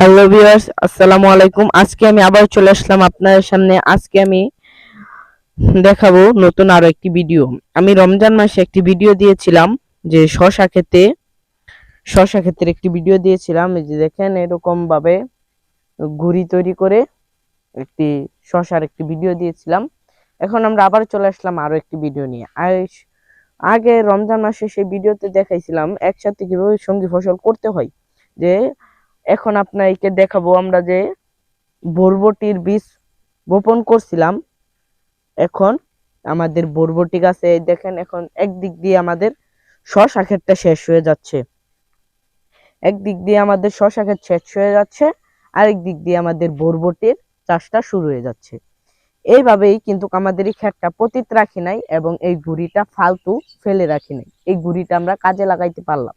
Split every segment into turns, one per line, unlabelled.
Hello viewers আসসালামু আলাইকুম। আজকে আমি আবার চলে আসলাম আপনাদের সামনে। আজকে আমি দেখাবো নতুন আরও একটি ভিডিও আমি রমজান মাসে একটি ভিডিও দিয়েছিলাম যে শশা খেতে, শশা ক্ষেতের একটি ভিডিও দিয়েছিলাম। এই যে দেখেন এরকম ভাবে ঘুড়ি তৈরি করে একটি শশার একটি ভিডিও দিয়েছিলাম। এখন আমরা আবার চলে আসলাম আরও একটি ভিডিও নিয়ে। আগে রমজান মাসে সেই ভিডিওতে দেখাইছিলাম একসাথে কীভাবে সঙ্গী ফসল করতে হয়। যে এখন আপনাকে দেখাবো আমরা যে বরবটির বীজ বপন করছিলাম। এখন আমাদের বরবটি গাছে দেখেন এখন একদিক দিয়ে আমাদের শশা ক্ষেতটা শেষ হয়ে যাচ্ছে। একদিক দিয়ে আমাদের শশা ক্ষেত শেষ হয়ে যাচ্ছে, আরেক দিক দিয়ে আমাদের বরবটির চাষটা শুরু হয়ে যাচ্ছে। এইভাবেই কিন্তু আমাদের এই ক্ষেতটা পতিত রাখি নাই এবং এই গুড়িটা ফালতু ফেলে রাখি নাই। এই গুড়িটা আমরা কাজে লাগাইতে পারলাম।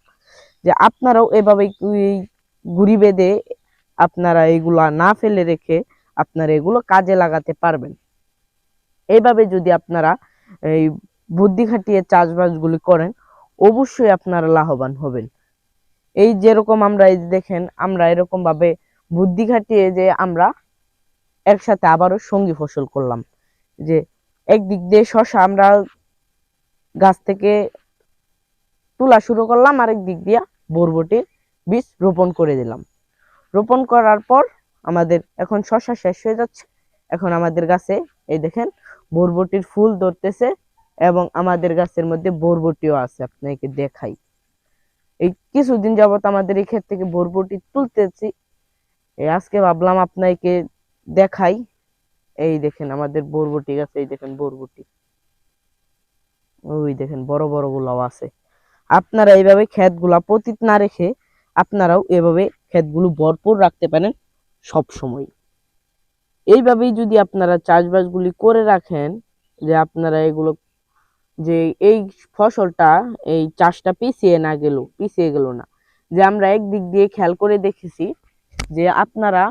যে আপনারাও এভাবে এই গুড়ি বেঁধে আপনারা এগুলা না ফেলে রেখে আপনারা এগুলো কাজে লাগাতে পারবেন। এইভাবে যদি আপনারা এই বুদ্ধি খাটিয়ে চাষবাসগুলি করেন, অবশ্যই আপনারা লাভবান হবেন। এই যেরকম আমরা এই দেখেন, আমরা এরকম ভাবে বুদ্ধি খাটিয়ে যে আমরা একসাথে আবারও সঙ্গী ফসল করলাম। যে একদিক দিয়ে শশা আমরা গাছ থেকে তোলা শুরু করলাম, আরেক দিক দিয়ে বরবটির বীজ রোপণ করে দিলাম। রোপণ করার পর আমাদের এখন শশা শেষ হয়ে যাচ্ছে। এখন আমাদের গাছে, এই দেখেন, বরবটির ফুল ধরতেছে এবং আমাদের গাছের মধ্যে বরবটিও আছে, আপনাকে দেখাই। এই কিছুদিন যাবত আমাদের এই ক্ষেত থেকে বরবটি তুলতেছি। এই আজকে ভাবলাম আপনাকে দেখাই। এই দেখেন আমাদের বরবটি গাছে, এই দেখেন বরবটি। ওই দেখেন বড় বড় গুলাও আছে। আপনারা এইভাবে ক্ষেতগুলা পতিত না রেখে আপনারাও এভাবে ক্ষেতগুলো ভরপুর রাখতে পারেন সব সময় এইভাবেই যদি আপনারা চাষবাসগুলি করে রাখেন, যে আপনারা এগুলো, যে এই ফসলটা, এই চাষটা পিছিয়ে না গেল, পিছিয়ে গেল না। যে আমরা একদিক দিয়ে খেয়াল করে দেখেছি যে আপনারা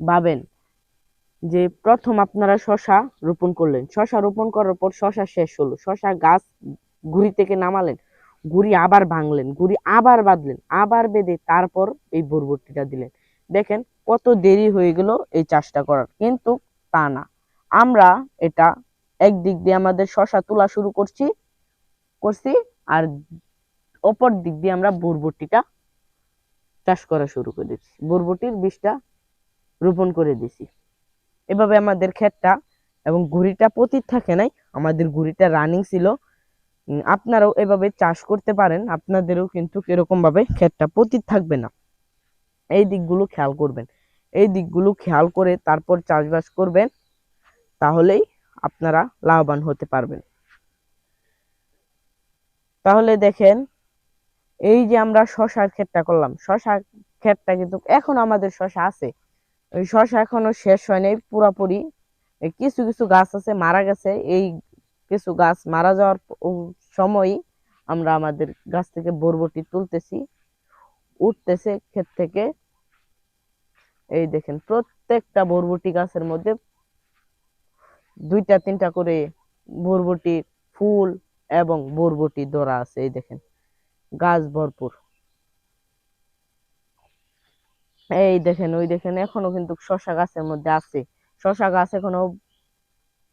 ভাবেন যে প্রথম আপনারা শশা রোপণ করলেন। শশা রোপণ করার পর শশা শেষ হলো। শশা গাছ ঘুড়ি থেকে নামালেন। ঘুড়ি আবার ভাঙলেন ঘুড়ি আবার বাঁধলেন, আবার বেঁধে তারপর এই বরবটিটা দিলেন। দেখেন কত দেরি হয়ে গেল এই চাষটা করার, কিন্তু তা না। আমরা এটা একদিক দিয়ে আমাদের শশা তোলা শুরু করছি করছি, আর অপর দিক দিয়ে আমরা বরবটিটা চাষ করা শুরু করে দিচ্ছি। বরবটির বীজটা রোপণ করে দিছি এভাবে আমাদের ক্ষেতটা এবং ঘুড়িটা পতিত থাকে নাই, আমাদের ঘুড়িটা রানিং ছিল আপনারাও এভাবে চাষ করতে পারেন, আপনাদেরও কিন্তু এরকম ভাবে ক্ষেতটা পতিত থাকবে না। এই দিকগুলো খেয়াল করবেন। এই দিকগুলো খেয়াল করে তারপর চাষবাস করবেন, তাহলেই আপনারা লাভবান হতে পারবেন। তাহলে দেখেন, এই যে আমরা শশার ক্ষেতটা করলাম, শশা ক্ষেতটা কিন্তু এখন আমাদের শশা আছে। ওই শশা এখনও শেষ হয় নাই পুরাপুরি কিছু কিছু গাছ আছে, মারা গেছে, এই কিছু গাছ মারা যাওয়ার সময় আমরা আমাদের গাছ থেকে বরবটি তুলতেছি। উঠতেছে ক্ষেত থেকে। এই দেখেন, প্রত্যেকটা বরবটি গাছের মধ্যে দুইটা, তিনটা করে বরবটি, ফুল এবং বরবটি ধরা আছে, এই দেখেন। গাছ ভরপুর। এই দেখেন, ওই দেখেন, এখনও কিন্তু শশা গাছের মধ্যে আছে। শশা গাছ এখনও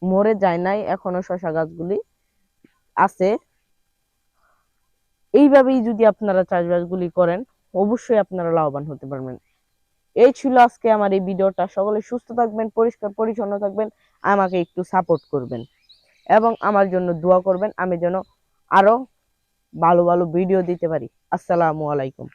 মরে যায় নাই, এখনও শশা গাছগুলি আছে। এইভাবেই যদি আপনারা চাষবাসগুলি করেন, অবশ্যই আপনারা লাভবান হতে পারবেন। এই ছিল আজকে আমার এই ভিডিওটা। সকলে সুস্থ থাকবেন, পরিষ্কার, পরিচ্ছন্ন থাকবেন, আমাকে একটু সাপোর্ট করবেন এবং আমার জন্য দোয়া করবেন। আমি যেন আরও ভালো ভালো ভিডিও দিতে পারি। আসসালামু আলাইকুম।